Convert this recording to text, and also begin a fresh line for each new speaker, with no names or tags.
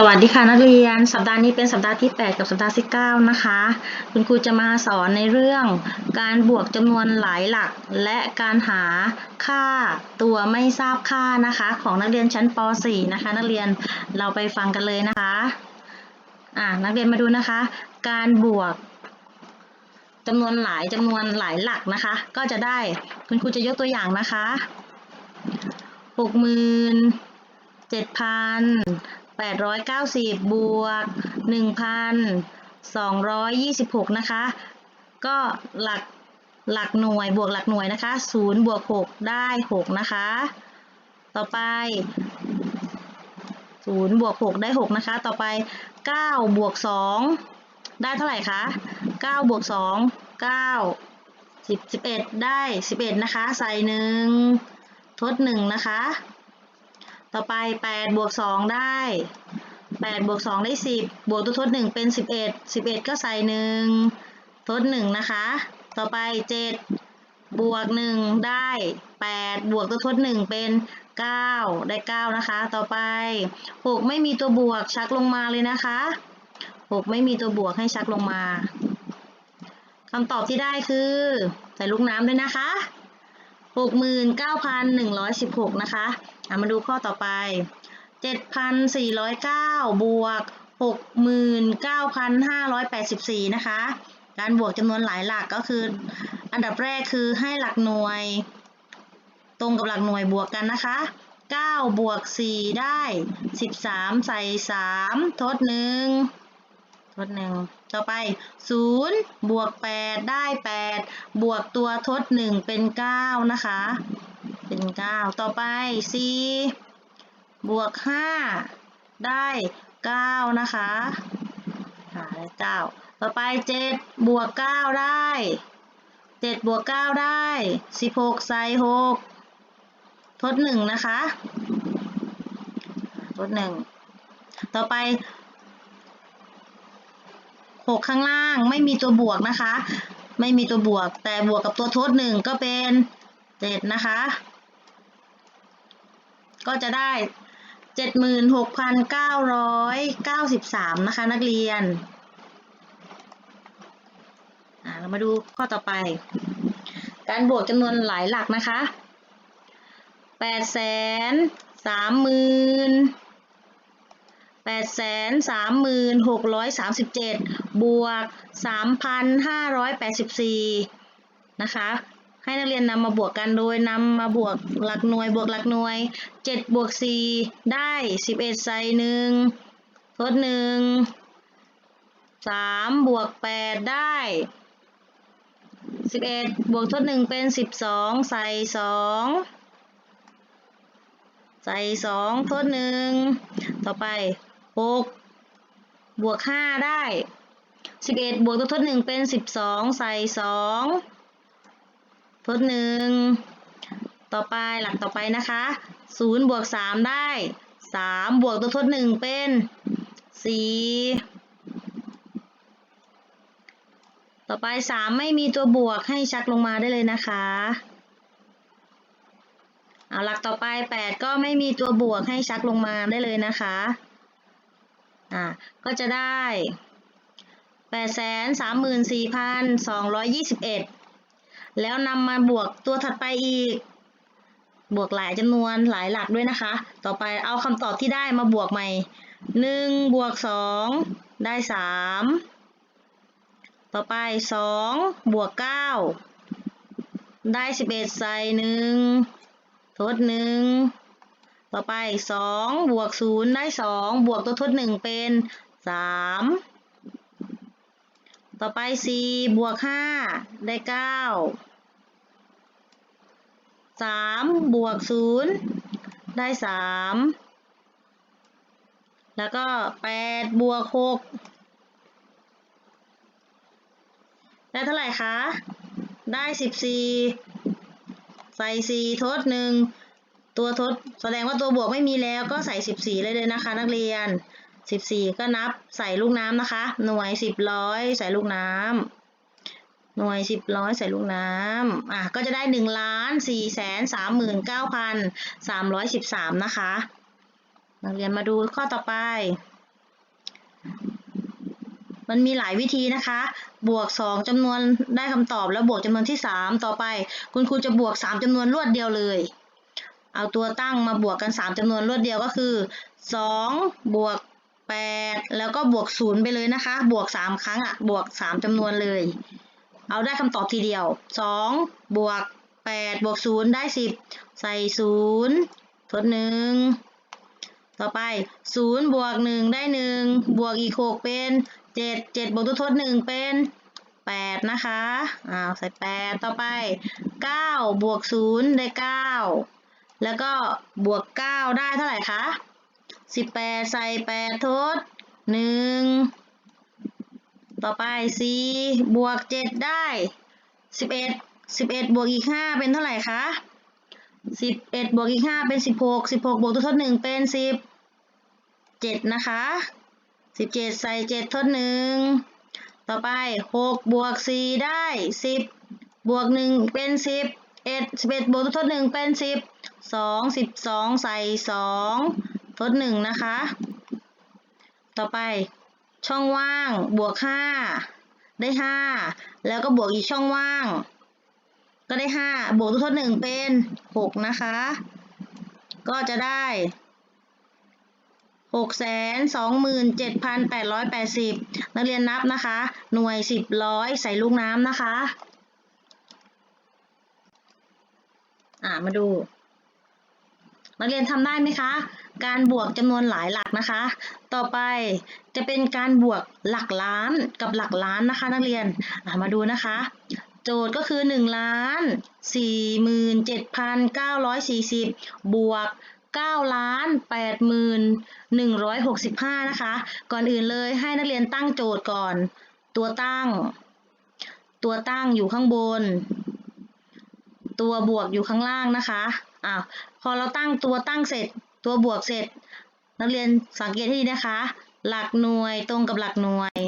สวัสดีค่ะนักเรียน สัปดาห์นี้เป็นสัปดาห์ที่ 8 กับสัปดาห์ที่ 9 นะคะ คุณครูจะมาสอนในเรื่อง การบวกจำนวนหลายหลัก และการหาค่าตัวไม่ทราบค่านะคะ ของนักเรียนชั้นป .4 นะคะ นักเรียนเราไปฟังกันเลยนะคะอ่านักเรียนมาดูนะคะ การบวกจำนวนหลายจำนวนหลายหลักนะคะ ก็จะได้คุณครูจะยกตัวอย่างนะคะหกหมื่นเจ็ดพัน แปดร้อยเก้าสิบบวกหนึ่งพันสองร้อยยี่สิบหกนะคะ ก็หลักหลักหน่วยบวกหลักหน่วยนะคะศูนย์บวกหกได้หกนะคะ ต่อไปศูนย์บวกหกได้หกนะคะ ต่อไปเก้าบวกสองได้เท่าไหร่คะเก้าบวกสองเก้าสิบสิบเอ็ดได้สิบเอ็ดนะคะ ใส่หนึ่งทดหนึ่งนะคะ ต่อไป8บวก2ได้8บวก2ได้ 10 บวกตัวทด 1 เป็น 11 11 ก็ใส่ 1 ทด 1 นะคะ ต่อไป 7 บวก 1 ได้ 8 บวกตัวทด 1 เป็น 9 ได้ 9 นะคะ ต่อไป 6 ไม่มีตัวบวกชักลงมาเลยนะคะ 6 ไม่มีตัวบวกให้ชักลงมาคำตอบที่ได้คือ ใส่ลูกน้ำด้วยนะคะ หกหมื่นเก้าพันหนึ่งร้อยสิบหกนะคะมาดูข้อต่อไปเจ็ดพันสี่ร้อยเก้าบวกหกหมื่นเก้าพันห้าร้อยแปดสิบสี่นะคะ การบวกจำนวนหลายหลักก็คือ อันดับแรกคือให้หลักหน่วย ตรงกับหลักหน่วยบวกกันนะคะเก้าบวกสี่ได้สสิบามใส่สามทดหนึ่งทดหนึ่ง ต่อไป 0 บวก 8 ได้ 8 บวกตัวทด 1 เป็น 9 นะคะ เป็น 9 ต่อไป 4 บวก 5 ได้ 9 นะคะหาได้9ต่อไป 7 บวก 9 ได้ 7 บวก 9 ได้ 16 ใส่ 6 ทด 1 นะคะ ทด 1 ต่อไป 6 ข้างล่างไม่มีตัวบวกนะคะ ไม่มีตัวบวก แต่บวกกับตัวทด1ก็เป็น7นะคะ ก็จะได้76,993นะคะนักเรียนอ่าเรามาดูข้อต่อไป การบวกจำนวนหลายหลักนะคะ8 3 0 0 0 8 3 6 3 7บ บวก 3,584 นะคะ ให้นักเรียนนำมาบวกกันโดยนำมาบวกหลักหน่วยบวกหลักหน่วย 7 บวก 4 ได้ 11 ใส่1ทด1 3 บวก 8 ได้11บวกทด1เป็น12ใส่2ใส่2ทด1ต่อไป6บวก5ได้ 11บวกตัวทด1เป็น12ใส่2ทด1ต่อไปหลักต่อไปนะคะ0บวก3ได้3บวกตัวทด1เป็น4ต่อไป3ไม่มีตัวบวกให้ชักลงมาได้เลยนะคะเอาหลักต่อไป8ก็ไม่มีตัวบวกให้ชักลงมาได้เลยนะคะอ่าก็จะได้ 834,221 แล้วนำมาบวกตัวถัดไปอีก บวกหลายจำนวนหลายหลักด้วยนะคะ ต่อไปเอาคำตอบที่ได้มาบวกใหม่ 1 บวก 2 ได้ 3 ต่อไป 2 บวก 9 ได้ 11 ใส่ 1 ทด 1 ต่อไป 2 บวก 0 ได้ 2 บวกตัวทด 1 เป็น 3 ต่อไป4บวก 5 ได้ 9 3 บวก 0 ได้ 3 แล้วก็ 8 บวก 6 ได้เท่าไหร่คะ ได้ 14 ใส่ 4 ทด 1 ตัวทด แสดงว่าตัวบวกไม่มีแล้วก็ใส่ 14 เลยเลยนะคะ นักเรียน 14ก็นับใส่ลูกน้ำนะคะ หน่วย10ร้อยใส่ลูกน้ำหน่วย10ร้อยใส่ลูกน้ำอะก็จะได้1ล้าน4แสน39,313นเก้าพันสามร้อยสิบสามนะคะนักเรียนมาดูข้อต่อไป มันมีหลายวิธีนะคะ บวกสองจำนวนได้คำตอบแล้วบวกจำนวนที่สามต่อไป คุณครูจะบวกสามจำนวนรวดเดียวเลยเอาตัวตั้งมาบวกกันสามจำนวนรวดเดียวก็คือสองบวก แปดแล้วก็บวกศูนย์ไปเลยนะคะ บวกสามครั้งอะ บวกสามจำนวนเลย เอาได้คำตอบทีเดียวสองบวกแปดบวกศูนย์ได้สิบใส่ศูนย์ทดหนึ่งต่อไปศูนย์บวกหนึ่งได้หนึ่งบวกอีกหกเป็นเจ็ดเจ็ดบวกตัวทดหนึ่งเป็นแปดนะคะ อ้าวใส่แปดต่อไปเก้าบวกศูนย์ได้เก้าแล้วก็บวกเก้าได้เท่าไหร่คะ สิบแปดใส่แปดทดหนึ่งต่อไปสี่บวกเจ็ดได้สิบเอ็ดสิบเอ็ดบวกอีกห้าเป็นเท่าไหร่คะสิบเอ็ดบวกอีกห้าเป็นสิบหกสิบหกบวกตัวทดหนึ่งเป็นสิบเจ็ดนะคะสิบเจ็ดใส่เจ็ดทดหนึ่งต่อไปหกบวกสี่ได้สิบบวกหนึ่งเป็นสิบเอ็ดสิบเอ็ดบวกตัวทดหนึ่งเป็นสิบสองสิบสองใส่สอง ทดหนึ่งนะคะ ต่อไปช่องว่าง บวกห้าได้ห้าแล้วก็บวกอีกช่องว่าง ก็ได้ห้าบวกตัวทดหนึ่งเป็นหกนะคะ ก็จะได้หกแสนสองหมื่นเจ็ดพันแปดร้อยแปดสิบนักเรียนนับนะคะ หน่วยสิบร้อยใส่ลูกน้ำนะคะ อ่ามาดู นักเรียนทำได้ไหมคะ การบวกจำนวนหลายหลักนะคะ ต่อไปจะเป็นการบวกหลักล้านกับหลักล้านนะคะ นักเรียนมาดูนะคะ โจทย์ก็คือ1ล้าน4หมื่น7,940 บวก9ล้าน8หมื่น165 นะคะ ก่อนอื่นเลยให้นักเรียนตั้งโจทย์ก่อน ตัวตั้ง ตัวตั้งอยู่ข้างบน ตัวบวกอยู่ข้างล่างนะคะอะพอเราตั้งตัวตั้งเสร็จตัวบวกเสร็จ นักเรียนสังเกตให้ดีนะคะ หลักหน่วยตรงกับหลักหน่วย